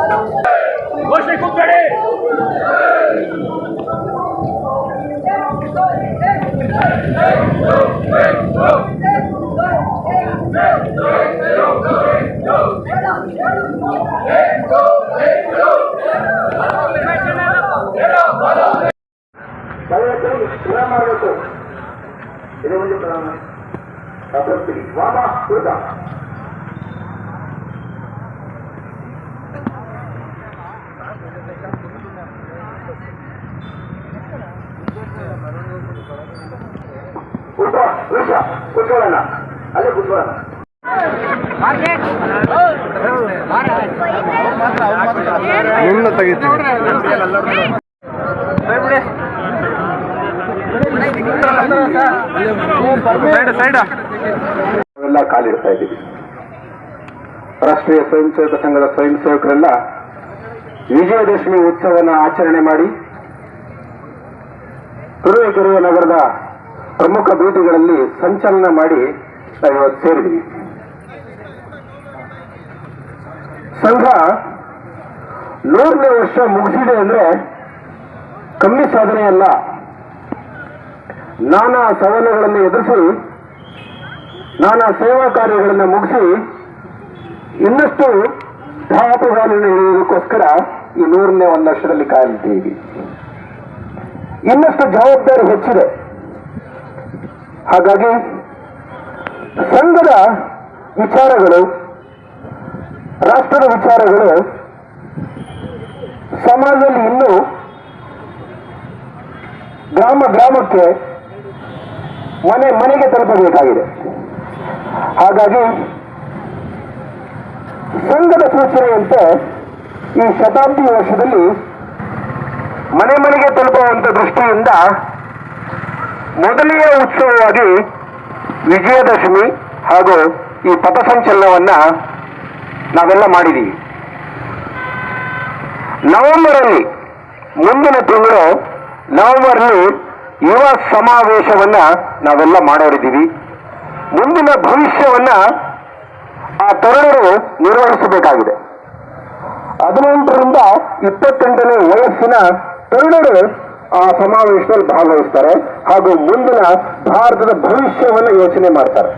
Hoje tem గ్రామాలతో ఇరవై ప్రాణ కాబట్టి వాదా చూద్దాం ಕೂತ್ಕೊಳ್ಳೋಣ ಅಲ್ಲೇ ಕೂತ್ಕೊಳ್ಳೋಣ ಕಾಲಿಡ್ತಾ ಇದ್ದೀವಿ ರಾಷ್ಟ್ರೀಯ ಸ್ವಯಂ ಸೇವಕ ಸಂಘದ ಸ್ವಯಂ ಸೇವಕರೆಲ್ಲ ವಿಜಯದಶಮಿ ಉತ್ಸವನ ಆಚರಣೆ ಮಾಡಿ ತುರುವೇಕೆರೆಯ ನಗರದ ಪ್ರಮುಖ ಬೀದಿಗಳಲ್ಲಿ ಸಂಚಲನ ಮಾಡಿ ಇವತ್ತು ಸೇರಿದ್ವಿ ಸಂಘ ನೂರನೇ ವರ್ಷ ಮುಗಿಸಿದೆ ಅಂದ್ರೆ ಕಮ್ಮಿ ಸಾಧನೆ ಅಲ್ಲ. ನಾನಾ ಸವಾಲುಗಳನ್ನು ಎದುರಿಸಿ, ನಾನಾ ಸೇವಾ ಕಾರ್ಯಗಳನ್ನು ಮುಗಿಸಿ ಇನ್ನಷ್ಟು ಧಾಪುಗಾಲಿನ ಹಿಡಿಯುವುದಕ್ಕೋಸ್ಕರ ಈ ನೂರನೇ ಒಂದು ವರ್ಷದಲ್ಲಿ ಕಾಯಲಿದ್ದೀವಿ. ಇನ್ನಷ್ಟು ಜವಾಬ್ದಾರಿ ಹೆಚ್ಚಿದೆ. ಹಾಗಾಗಿ ಸಂಘದ ವಿಚಾರಗಳು, ರಾಷ್ಟ್ರದ ವಿಚಾರಗಳು ಸಮಾಜದಲ್ಲಿ ಇನ್ನೂ ಗ್ರಾಮ ಗ್ರಾಮಕ್ಕೆ ಮನೆ ಮನೆಗೆ ತಲುಪಬೇಕಾಗಿದೆ. ಹಾಗಾಗಿ ಸಂಘದ ಸೂಚನೆಯಂತೆ ಈ ಶತಾಬ್ದಿ ವರ್ಷದಲ್ಲಿ ಮನೆ ಮನೆಗೆ ತಲುಪುವಂತ ದೃಷ್ಟಿಯಿಂದ ಮೊದಲನೆಯ ಉತ್ಸವವಾಗಿ ವಿಜಯದಶಮಿ ಹಾಗೂ ಈ ಪಥಸಂಚಲನವನ್ನು ನಾವೆಲ್ಲ ಮಾಡಿದ್ದೀವಿ ನವೆಂಬರಲ್ಲಿ, ಮುಂದಿನ ತಿಂಗಳು ನವೆಂಬರ್ನಲ್ಲಿ ಯುವ ಸಮಾವೇಶವನ್ನ ನಾವೆಲ್ಲ ಮಾಡೋರಿದ್ದೀವಿ. ಮುಂದಿನ ಭವಿಷ್ಯವನ್ನ ಆ ತರುಣರು ನಿರ್ವಹಿಸಬೇಕಾಗಿದೆ. ಹದಿನೆಂಟರಿಂದ ಇಪ್ಪತ್ತೆಂಟನೇ ವಯಸ್ಸಿನ ತರುಣರು ಆ ಸಮಾವೇಶದಲ್ಲಿ ಭಾಗವಹಿಸ್ತಾರೆ ಹಾಗೂ ಮುಂದಿನ ಭಾರತದ ಭವಿಷ್ಯವನ್ನು ಯೋಚನೆ ಮಾಡ್ತಾರೆ.